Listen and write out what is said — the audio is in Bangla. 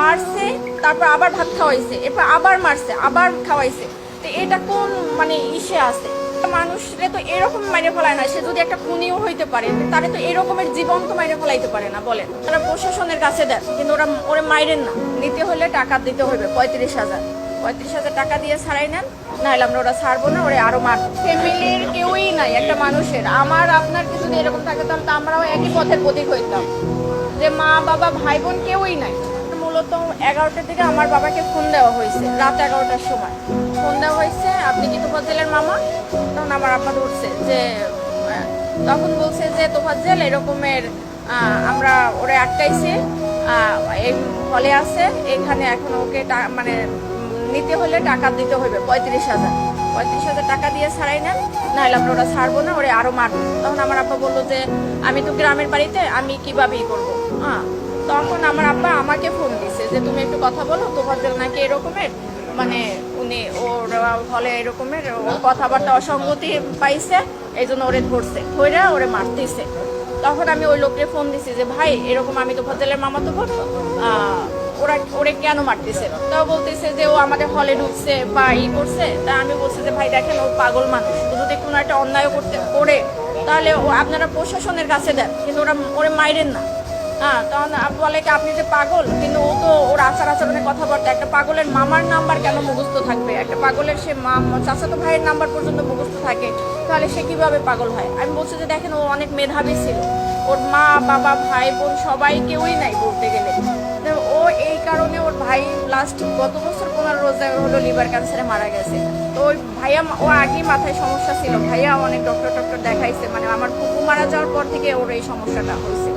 মারছে, তারপর আবার ভাত খাওয়াইছে, এরপর আবার মারছে, আবার খাওয়াইছে। তো এটা কোন মানে ইসে আছে? মানুষরে তো এরকম মাইরে ফেলায় না, সে যদি একটা খুনিও হইতে পারে, তারে তো এরকমের জীবন তো মাইরে ফেলাইতে পারে না, বলেন। তারা প্রশাসনের কাছে দেন, কিন্তু ওরা ওরা মাইরেন না। নিতে হলে টাকা দিতে হবে, পঁয়ত্রিশ হাজার। পঁয়ত্রিশ হাজার টাকা দিয়ে ছাড়াই নেন, নাহলে আমরা ওরা ছাড়বো না, ওরা আরও মার। ফ্যামিলির কেউই নাই, একটা মানুষের। আমার, আপনার কিছু এরকম থাকে, তাহলে তো আমরাও একই পথের প্রতীক হইতাম। যে মা, বাবা ভাই বোন কেউই নাই। মূলত এগারোটার দিকে আমার বাবাকে ফোন দেওয়া হয়েছে, রাত এগারোটার সময়। ফোন দেওয়া হয়েছে, আপনি কি তোফাজ্জেলের মামা? তখন আমার আব্বা ধরছে যে তখন বলছে যে, তোফাজ্জেল এরকমের আমরা ওরে আটকাইছি এই হলে আছে, এখানে এখন ওকে মানে নিতে হলে টাকা দিতে হবে পঁয়ত্রিশ হাজার। পঁয়ত্রিশ হাজার টাকা দিয়ে ছাড়াই নেন, নাহলে আমরা ওরা ছাড়বো না, ওরে আরও মারবো। তখন আমার আব্বা বলল যে, আমি তো গ্রামের বাড়িতে, আমি কীভাবে ই করব? হ্যাঁ তখন আমার আব্বা আমাকে ফোন দিছে যে, তুমি একটু কথা বলো তোমাদের নাকি এরকমের মানে উনি ওর হলে এরকমের কথাবার্তা অসঙ্গতি পাইছে এই জন্য ওরে ধরছে ধরে ওরে মারতেছে। তখন আমি ওই লোককে ফোন দিছি যে, ভাই, এরকম আমি তো ফজলের মামা তো বলতো ওরা ওরে কেন মারতেছে? তাও বলতেছে যে ও আমাদের হলে ঢুকছে বা ই করছে। তা আমি বলছি যে, ভাই, দেখেন, ও পাগল মানুষ। যদি কোনো একটা অন্যায় করতে, করে, তাহলে আপনারা প্রশাসনের কাছে দেন। কিন্তু ওরা ওরে মাইরেন না। হ্যাঁ তখন বলে কি, আপনি যে পাগল, কিন্তু ও তো ওর আচার আচরণের কথাবার্তা, একটা পাগলের মামার নাম্বার কেন মুখস্থ থাকবে? একটা পাগলের সে চাচাতো ভাইয়ের নাম্বার পর্যন্ত মুখস্থ থাকে, তাহলে সে কীভাবে পাগল হয়? আমি বলছি যে, দেখেন, ও অনেক মেধাবী ছিল। ওর মা, বাবা, ভাই, বোন সবাই কেউই নাই বলতে গেলে। ও এই কারণে ওর ভাই লাস্ট গত বছর পনেরো রোজা হলো লিভার ক্যান্সারে মারা গেছে। তো ওই ভাইয়া, ও আগেই মাথায় সমস্যা ছিল। ভাইয়া অনেক ডক্টর টক্টর দেখাইছে। মানে আমার ফুপু মারা যাওয়ার পর থেকে ওর এই সমস্যাটা হয়েছে।